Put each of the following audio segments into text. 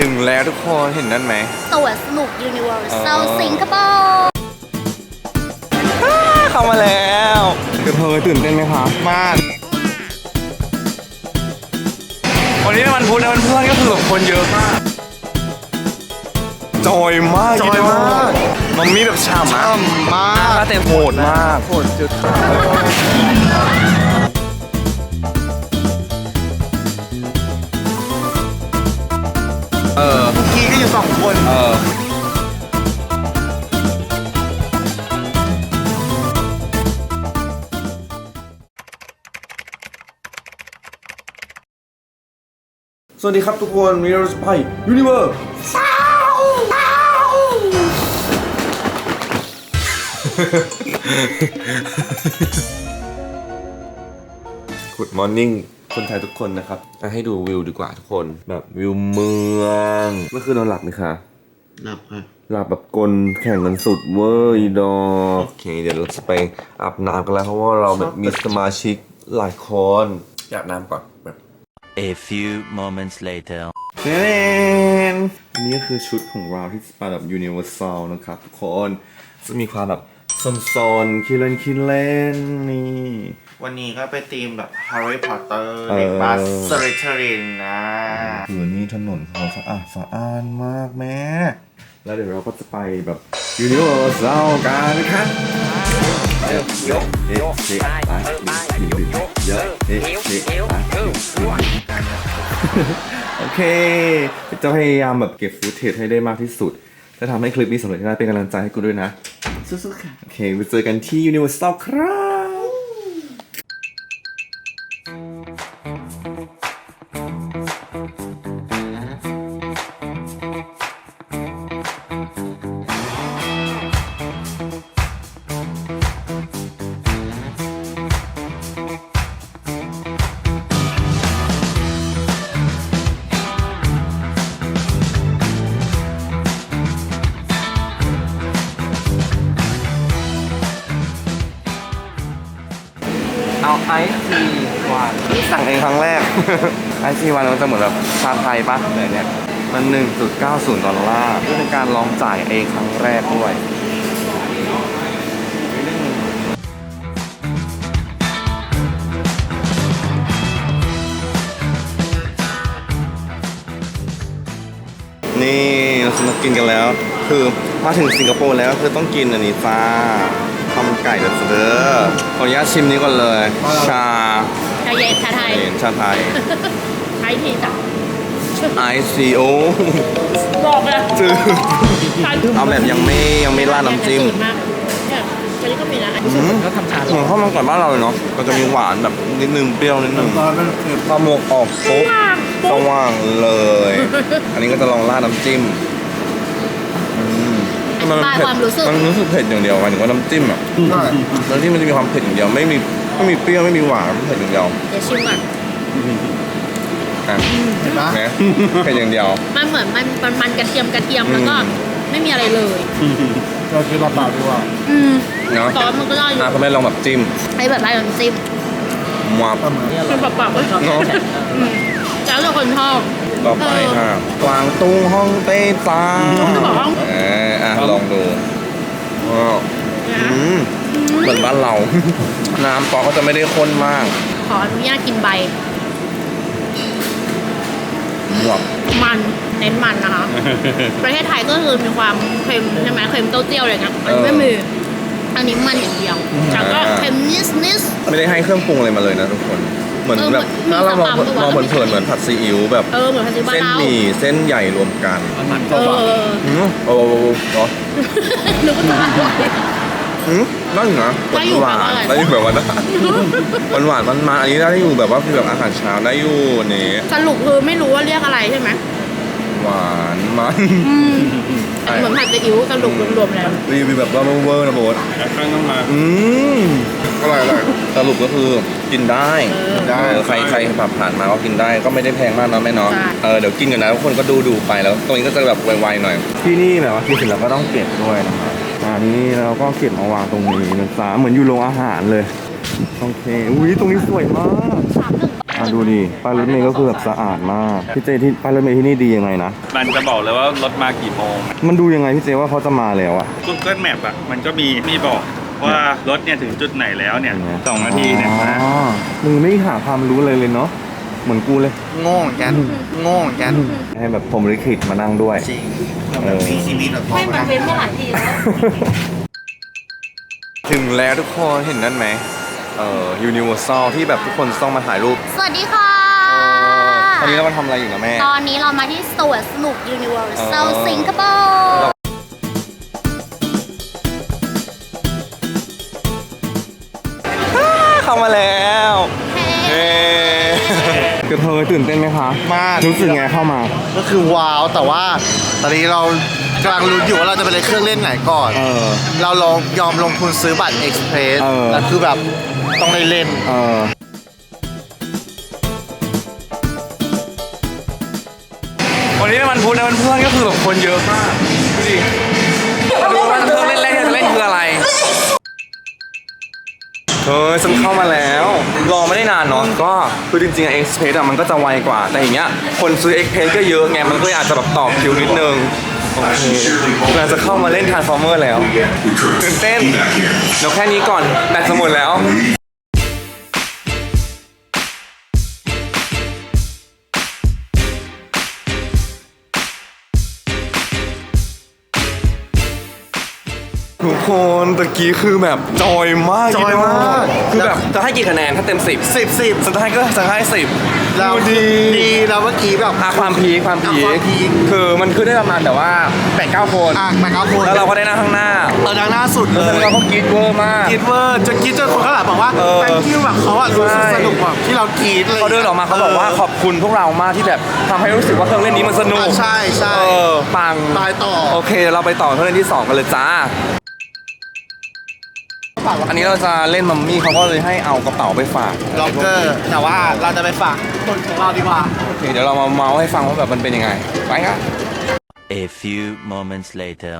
ถึงแล้วทุกคนเห็นนั่นไหมสวนสนุก Universal อ๋อสิงคโปร์เข้ามาแล้วกระเทยตื่นเต้นไหมคะมากวันนี้เป็นวันพุธนะเพื่อนๆก็คือแบบคนเยอะมาก จอยมากจอยมากมันมีแบบฉ่ำอะมาถ้าแต่โหดมากโหดจุด เออกีก็อยู่สองคนเออสวัสดีครับทุกคนมีเราจะไปยูนิเวอร์ Good morning คนไทยทุกคนนะครับอะให้ดูวิวดีกว่าทุกคนแบบวิวเมืองเมื่อคืนนอนหลับไหมคะ หลับค่ะ หลับแบบกลแข่งกันสุดเวอร์อีดอโอเค เดี๋ยวเราจะไปอาบน้ำกันแล้วเพราะว่าเราแบบมีสมาชิกหลายคนอยากน้ำก่อนแบบ A few moments later. เนนอันนี้ก็คือชุดของเราที่มาแบบยูนิเวอร์แซลนะครับทุกคนจะมีความแบบ โซนๆคิดเล่นคิดเล่นนี่ วันนี้ก็ไปธีมแบบ Harry Potter เออ เด็กบ้านสริทรินนะ คือนี่ถนนเขาสะอาดสะอ้านมากแม่ แล้วเดี๋ยวเราก็จะไปแบบยูนิเวอร์แซลกันนะครับเยอะเยอะเยอะเยอะไปเยอะเยอะเยอะไปโอเค จะพยายามแบบเก็บฟูเทจให้ได้มากที่สุด จะทำให้คลิปนี้สำเร็จได้เป็นกำลังใจให้กูด้วยนะ สู้ๆค่ะ โอเคไปเจอกันที่ Universal ครับ ไอซีวันสั่งเองครั้งแรก ไอซีวันมันจะเหมือนแบบชาไทยปะอะไรเนี้ยมัน 1.90 ดอลลาร์เพื่เป็นการลองจ่ายเองครั้งแรกด้วยนี่เราจะมากินกันแล้ว คือมาถึงสิงคโปร์แล้วคือต้องกินอันนี้จ้า ทำไก่เดือดเด้อขออนุญาตชิมนี้ก่อนเลย ชาชาเย็นชาไทยเห็นชาไทยไทยทีจ้ะ ICO บอกเลยจืดชาจืดเอาแบบยังไม่ยังไม่ราดน้ำจิ้มจืดมากเนี่ยวันนี้ก็มีนะอันนี้อืมก็ทำชาเหมือนข้าวมันไก่บ้านเราเลยเนาะก็จะมีหวานแบบนิดนึงเปรี้ยวนิดนึงตอนมันคือพอหมวกออกปุ๊บสว่างเลย อันนี้ก็จะลองราดน้ำจิ้มอื มอธิบายความรู้สึก มันรู้สึกเผ็ดอย่างเดียวหมายถึงว่าน้ำจิ้มอะใช่น้ำจิ้มมันจะมีความเผ็ดอย่างเดียวไม่มีไม่มีเปรี้ยวไม่มีหวานเผ็ดอย่างเดียวเดี๋ยวชิมก่อนอะเห็นปะนะเผ็ดอย่างเดียว มันเหมือนมันมันมันกระเทียมกระเทียมแล้วก็อืม ไม่มีอะไรเลย เราคิดเราเปล่าดีกว่าอืมเนาะซอสมันก็ได้อยู่อะเขาไม่ลองแบบจิ้มไอ้แบบไรน้ำจิ้มมับประมาณนี้เป็นเปล่าๆเว้ยเนาะอืมแล้วแต่คนชอบ ต่อไปค่ะกวางตุ้งฮ่องเต้จ้าจะบอกว่าเอออะลองดูอ้าวนะอืมเหมือนบ้านเรา น้ำปอกก็จะไม่ได้ข้นมาก ขออนุญาตกินใบหมวกมันเน้นมันนะคะ ประเทศไทยก็คือมีความเค็มใช่ไหมเค็มเต้าเจี้ยวอะไรเงี้ยอันนี้ไม่มีอันนี้มันอย่างเดียวแต่ก็เค็มนิดนิดไม่ได้ให้เครื่องปรุงอะไรมาเลยนะทุกคน เหมือนเออแบบเหมือนถ้าเราลองมีสปาลองด้วยเผินๆเหมือนผัดซีอิ๊วแบบเออเหมือนพันธุ์บ้านเส้นเราหมี่เส้นใหญ่รวมกันเอออืมโอ้โหเนาะนึกว่าจะอร่อยอืมได้อยู่นะได้อยู่หวานแบบว่าอะไรได้อยู่แบบว่านะหวานหวานๆมันมาอันนี้ได้อยู่แบบว่าคือแบบอาหารเช้าได้อยู่นี่ สรุปคือไม่รู้ว่าเรียกอะไรใช่ไหม หวานมันอืมเหมือนผัดซีอิ๊วสรุปรวมๆแล้วรีวิวแบบว่าเวอร์ๆนะโบ๊ทข้างต้องมาอืมอร่อยอร่อยสรุปก็คือกินได้ได้เออใครใครแบบผ่านมาก็กินได้ก็ไม่ได้แพงมากเนาะแม่เนาะใช่เออเดี๋ยวกินกันนะทุกคนก็ดูดูไปแล้วตรงนี้ก็จะแบบไวๆหน่อย ที่นี่แบบว่ากินเสร็จแล้วก็ต้องเก็บด้วยนะครับอันนี้เราก็เก็บมาวางตรงนี้นะจ๊ะเหมือนอยู่โรงอาหารเลยโอเคอุ้ยตรงนี้สวยมากสามหนึ่ง อะดูดิป้ายรถเมย์ก็คือแบบสะอาดมากพี่เจที่ป้ายรถเมย์ที่นี่ดียังไงนะ มันจะบอกเลยว่ารถมากี่โมง มันดูยังไงพี่เจว่าเขาจะมาแล้วอะ Google Map อะ มันก็มีมีบอกว่ารถเนี่ยถึงจุดไหนแล้วเนี่ยสองนาทีเนี่ยนะอ๋อมึงไม่หาความรู้เลยเลยเนาะเหมือนกูเลย โง่เหมือนกันโง่เหมือนกันให้แบบผมลิขิตมานั่งด้วยจริงเหมือนแบบมีชีวิตแบบพอให้มันนะเว้นสถานที่แล้ว ถึงแล้วทุกคนเห็นนั่นไหม เอ่อ Universal ที่แบบทุกคนต้องมาถ่ายรูปสวัสดีค่ะ ตอนนี้เรามาทำอะไรอยู่นะแม่ ตอนนี้เรามาที่สวนสนุก Universal เออ สิงคโปร์เข้ามาแล้วเฮ้กระเทยตื่นเต้นไหมคะมาก รู้สึกไงเข้ามา ก็คือว้าวแต่ว่าตอนนี้เรา กำลังลุ้นอยู่ว่าเราจะไปเล่นเครื่องเล่นไหนก่อน เออ เราลองยอมลงทุนซื้อบัตรเอ็กซ์เพรสเออ แล้วคือแบบต้องได้เล่น เออ วันนี้เป็นวันพุธนะวันเพื่อนก็คือแบบคนเยอะมากดูดิมาดูว่าเครื่องเล่นแรกที่จะเล่นคืออะไรเฮ้ยฉันเข้ามาแล้ว รอไม่ได้นานเนาะก็คือจริงๆเอ็กซ์เพรสอะมันก็จะไวกว่า แต่อย่างเงี้ยคนซื้อเอ็กซ์เพรสก็เยอะไงมันก็อาจจะแบบต่อคิวนิดนึงโอ เคเราจะเข้ามาเล่นทาร์ฟอร์เมอร์แล้วตื่นเต้นเดี๋ยวแค่นี้ก่อนแบตจะหมดแล้ว ทุกคนตะกี้คือแบบจอยมากจอยมากคือแบบจะให้กี่คะแนนถ้าเต็มสิบสิบสิบสุดท้ายก็จะให้สิบเราดีดีแล้วเมื่อกี้แบบอะความพีคความพีอะความพีคคือมันขึ้นได้ประมาณแบบว่าแปดเก้าคนอะแปดเก้าคนแล้วเราก็ได้นั่งข้างหน้าเออดังหน้าสุดเลแล้วยเราก็กรีดเวอร์มากคิดเวอร์จนคิดจนคนข้างหลังบอกว่าเออแตงคิวแบบเขาอะรู้สึกใช่สนุกแบบที่เรากรีดเลยเขาเดินออกมาเขาบอกว่าขอบคุณพวกเรามากที่แบบทำให้รู้สึกว่าเครื่องเล่นนี้มันสนุกอะใช่ใช่เออปังตายต่อโอเค เราไปต่อเครื่องเล่นที่สองกันเลยจ้า อันนี้เราจะเล่นมัมมี่เขาก็เลยให้เอากระเป๋าไปฝากล็อกเกอร์แต่ว่าเราจะไปฝากคนของเราดีกว่าโอเคเดี๋ยวเรามาเมาส์ให้ฟังว่าแบบมันเป็นยังไง ไปครับ A few moments later.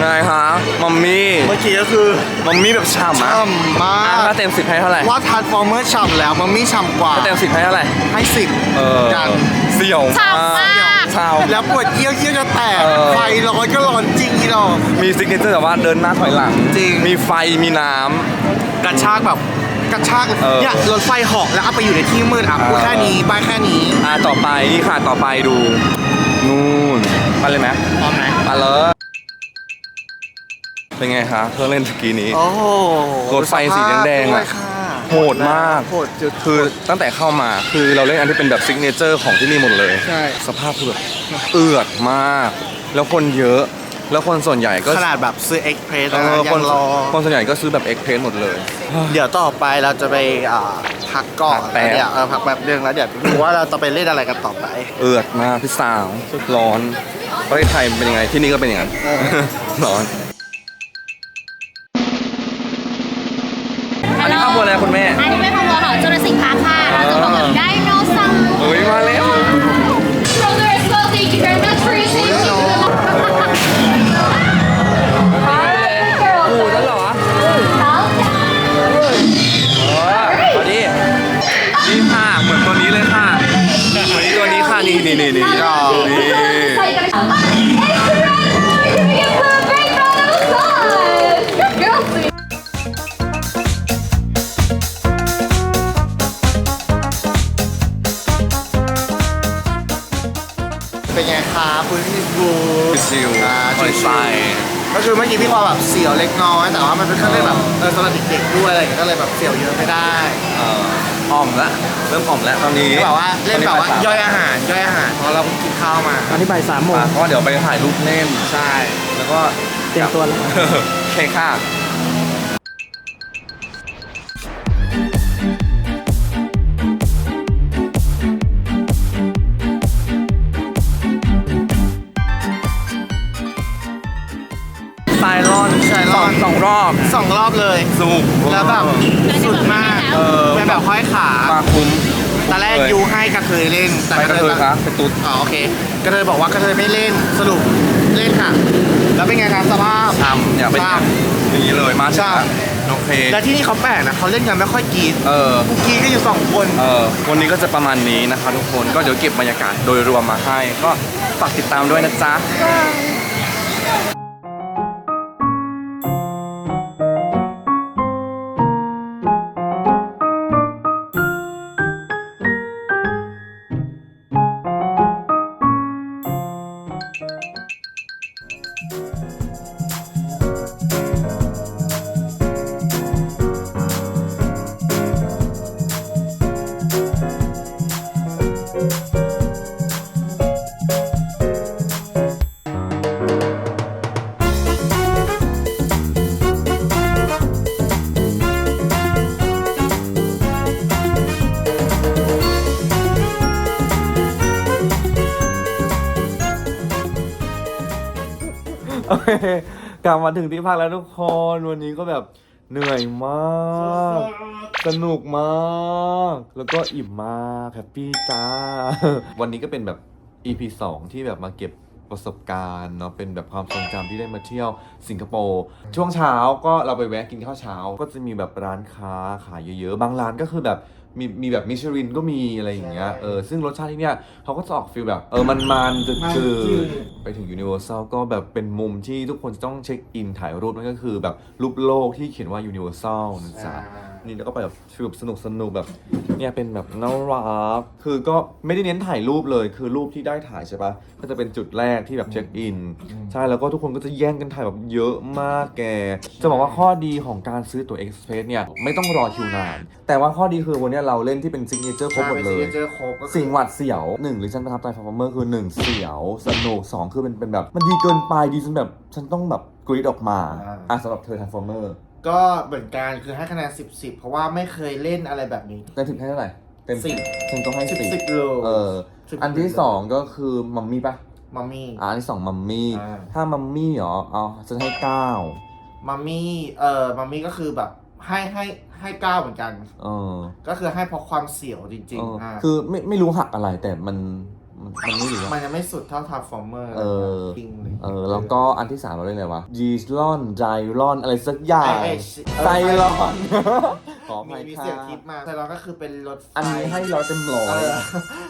ไงฮะมัมมี่เมื่อกี้ก็คือมัมมี่แบบฉ่ำอะช่ำมาอะกถ้าเต็มสิบให้เท่าไหร่ว่าทาร์ฟอร์เมอร์ฉ่ำแล้ว มันไม่ฉ่ำกว่า ถ้าเต็มสิบให้เท่าไหร่ให้สิบเออกัน เสี่ยวฉ่ำมาก เช่าแล้วปวดเยี่ยวเยี่ยวจะแตกเออ ไฟร้อนก็ร้อนจริงอีดอกมีซิกเนเจอร์แต่ว่าเดินหน้าถอยหลัง จริง มีไฟมีน้กระชากแบบกระชากเออ เนี่ยรถไฟเหอกแล้วเอาไปอยู่ในที่มืดอะพูดเออแค่นี้บายแค่นี้ำอ่าต่อไปนี่ค่ะต่อไปดู นู่นไปเลยไหมพร้อมไหมไปเลย เป็นไงคะเครื่องเล่นตะกี้นี้ โอ้โหรถไฟสีแดงๆอะ ด้วยค่ะ โหดมากโหดจุด คือตั้งแต่เข้ามาคือเราเล่นอันที่เป็นแบบซิกเนเจอร์ของที่นี่หมดเลยใช่ สภาพคือแบบเอือดมาก แล้วคนเยอะ แล้วคนส่วนใหญ่ก็ขนาดแบบซื้อเอ็กเพรสเอนะอยัคนงรอ คนส่วนใหญ่ก็ซื้อแบบเอ็กเพนหมดเลย เดี๋ยวต่อไปเราจะไปอ่าพักก่อนพักแป๊บเดี๋ยวเออพักแป๊บเรื่องแล้วเดี๋ยวดูว่าเราจะไปเล่นอะไรกันต่อไป เอือดมากพี่สาวร้อนประเทศไทยเป็นยังไงที่นี่ก็เป็นอย่างนั้นเออร้อน แล้วคุณแม่อันนี้เป็นขบวนขอ เป็นไงคะคุณพี่บูชิวอ่าคอยชิวๆใส่ก็คือเมื่อกี้พี่พอแบบเสียวเล็กน้อย แต่ว่ามันเป็นเครื่องเล่นแบบเออสำหรับเด็กๆด้วยอะไรอย่างเงี้ยก็เลยแบบเสียวเยอะไม่ได้เอ่ออ่อมละเริ่มอ่อมแล้วตอนนี้ก็แบบว่าเล่นแบบว่าตอนนี้ย่อยอาหารย่อยอาหารเพราะเราเพิ่งกินข้าวมาอันนี้บ่ายสามโมงบ่ายสามเพราะว่าเดี๋ยวไปถ่ายรูปเล่นใช่ แล้วก็เตรียมตัวแล้วโอเคค่ะไรอบ สองรอบเลยสนุกแล้วแบบสุดมากเออ เป็นแบบห้อยขามาคุ้มตอนแรกเลยยูให้กระเทยเล่นแต่ไปกระเทยครับเป็นตุ๊ดอ๋อโอเคกระเทยบอกว่ากระเทยไม่เล่นสรุปเล่นค่ะ แล้วเป็นไงครับสภาพทำเนี่ยเป็นทอย่างนี้เลยมาใช่ช้าโอเคและที่นี่เขาแปลกนะเขาเล่นกันไม่ค่อยกรีดเออกรีดก็อยู่สองคนเออวันนี้ก็จะประมาณนี้นะคะทุกคนก็เดี๋ยวเก็บบรรยากาศโดยรวมมาให้ ก็ฝากติดตามด้วยนะจ๊ะ โอเคกลับมาถึงที่พักแล้วทุกคนวันนี้ก็แบบเหนื่อยมาก สนุกมาก แล้วก็อิ่มมากแฮปปี้จ้า วันนี้ก็เป็นแบบ EP 2 ที่แบบมาเก็บประสบการณ์เนาะเป็นแบบความทรงจำที่ได้มาเที่ยวสิงคโปร์ช่วงเช้าก็เราไปแวะกินข้าวเช้า ก็จะมีแบบร้านค้าขายเยอะๆ บางร้านก็คือแบบ มีมีแบบมิชลินก็มีอะไรอย่างเงี้ย เออ ซึ่งรสชาติที่เนี้ยเขาก็จะออกฟีลแบบ เออ มันมันๆจืดๆไปถึง Universal ก็แบบเป็นมุมที่ทุกคนจะต้องเช็คอินถ่ายรูปนั่นก็คือแบบรูปโลกที่เขียนว่า Universal นะจ๊ะนี่แล้วก็ไปแบบฟิลสนุกสนุกแบบเนี่ยเป็นแบบน่ารักคือก็ไม่ได้เน้นถ่ายรูปเลย คือรูปที่ได้ถ่ายใช่ปะก็จะเป็นจุดแรกที่แบบเช็คอินใช่แล้วก็ทุกคนก็จะแย่งกันถ่ายแบบเยอะมากแก จะบอกว่าข้อดีของการซื้อตั๋ว Express เนี่ยไม่ต้องรอคิวนาน แต่ว่าข้อดีคือวันเนี้ยเราเล่นที่เป็นซิกเนเจอร์ครบหมดเลยเจอครบก็คือสิ่งหวัดเสียวหนึ่งหรือฉันประทับใจฟอร์เมอร์คือหนึ่งเสียวสนุกสองคือเป็นเป็นแบบ มันดีเกินไปดีจนแบบฉันต้องแบบกรีดออกมาอะสำหรับเธอทันฟอร์เมอร์ ก็เหมือนกันคือให้คะแนนสิบสิบเพราะว่าไม่เคยเล่นอะไรแบบนี้ได้ถึงให้เท่าไหร่ เต็มสิบ ฉันต้องให้สิบสิบสิบเลยเออสิบอันที่เลยสองก็คือมัมมี่ปะมัมมี่อ่าอันที่สองมัมมี่อ่าถ้ามัมมี่เหรอ เอาฉันให้เก้ามัมมี่ เอ่อมัมมี่ก็คือแบบให้ให้ให้เก้าเหมือนกัน เออ ก็คือให้เพราะความเสียวจริงเออๆอ่าคือไม่ไม่รู้หักอะไรแต่มัน มันมันไม่รู้อะ มันยังไม่สุดเท่าทาร์ฟอร์เมอร์เออ จริงเลยเออแล้วก็อันที่สามเราเรียกอะไรวะยีสลอนไจลอนอะไรสักอย่างไอ้ไอ้ไซลอน ขออมีภัยมีค่ะเสียงทิปมาแต่เราก็คือเป็นรถไฟอันนี้ให้ร้อยเต็มร้อเอยอ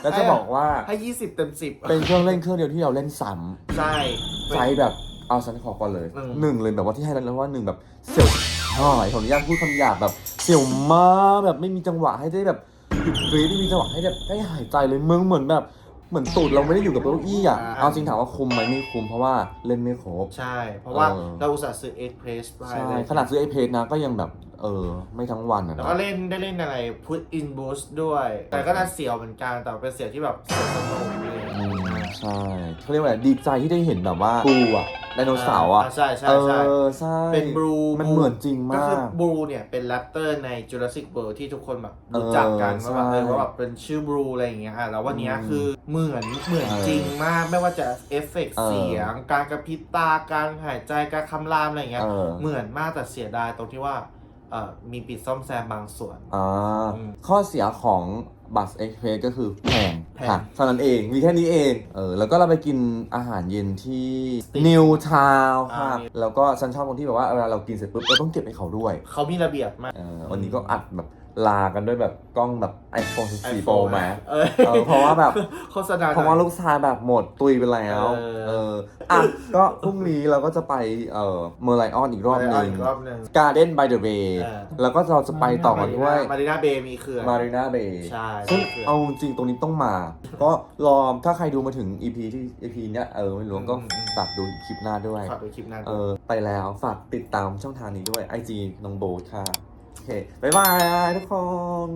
แล้วจะบอกว่าให้ยี่สิบเต็มสิบเป็นเครื่องเล่นเครื่องเดียวที่เราเล่นซ้ใช่ำไซส์แบบเอาฉันขอก่อนเลยอืม หนึ่งเลยแบบว่าที่ให้แล้วว่าหนึ่งแบบเสี่ยวหน่อยขออนุญาตพูดคำหยาบแบบเสี่ยวมากแบบไม่มีจังหวะให้ได้แบบหยุดกรี๊ดไม่มีจังหวะให้แบบได้หายใจเลยมึงเหมือนแบบ เหมือนตูดเราไม่ได้อยู่กับเก้าอี้อะ เอาจริงถามว่าคุ้มไหมไม่คุ้มเพราะว่าเล่นไม่ครบ ใช่ เพราะว่าเออ เราอุตส่าห์ซื้อเอ็กเพรสไปใช่ เลยขนาดซื้อไอเพจนะก็ยังแบบ เออ ไม่ทั้งวันอะแล้วนะก็เล่นได้เล่นอะไร put in boost ด้วย แต่ก็น่าเสียวเหมือนกัน แต่เป็นเสียวที่แบบเสียวสนุกเลยอืมใช่เขาเรียกว่าอะไรดีใจที่ได้เห็นแบบว่าปูอะไดโนเสาร์อะใช่ใช่เอใช่อใช่เป็นบลูมันเหมือนจริงก็มาคือกบลูเนี่ยเป็นแรปเตอร์ใน Jurassic World ที่ทุกคนแบบรู้จักกันเออว่าแบบใช่เออว่าแบบเป็นชื่อบลูอะไรอย่างเงี้ยอะแล้ววันเนี้ยอืมคือเหมือนเหมือนเออจริงมากไม่ว่าจะเอฟเฟกต์เออเสียง การกระพริบตาการหายใจการคำรามอะไรอย่างเงี้ยเออเหมือนมากแต่เสียดายตรงที่ว่าเอ่อมีปิดซ่อมแซมบางส่วนอ่าอืมข้อเสียของ บัสเอ็กเพสก็คือแพงแพง ค่ะเท่านั้นเองมีแค่นี้เองเออแล้วก็เราไปกินอาหารเย็นที่นิวทาวค่ะอ่า แล้วก็ฉันชอบตรงที่แบบว่าเวลาเรากินเสร็จปุ๊บเราต้องเก็บให้เขาด้วย เขามีระเบียบมาก เออวันนี้ก็อัดแบบ ลากันด้วยแบบกล้องแบบ iPhone 14 Pro มาเออเออเพราะว่าแบบโฆษณา เพราะว่าลูกชายแบบหมดตุยไปแล้ว เออ เอออะก็พรุ่งนี้เราก็จะไปเอ่อเมอร์ไลออนอีกรอบหนึ่งอีกรอบหนึ่ง Garden by the Bay เออ แล้วก็เราจะไปต่อกันด้วย มารีนาเบย์มีเขื่อน Marina Bay ใช่ซึ่งมีเขื่อน เอาจริงๆตรงนี้ต้องมา ก็รอถ้าใครดูมาถึง EP ที่ EP เนี้ยเออไม่รู้ก็อืมอืมฝากดูคลิปหน้าด้วย ฝากดูคลิปหนั้น เออไปแล้วฝากติดตามช่องทางนี้ด้วย IG น้องโบ๊ทค่ะโอ เค บ๊ายบายทุกคน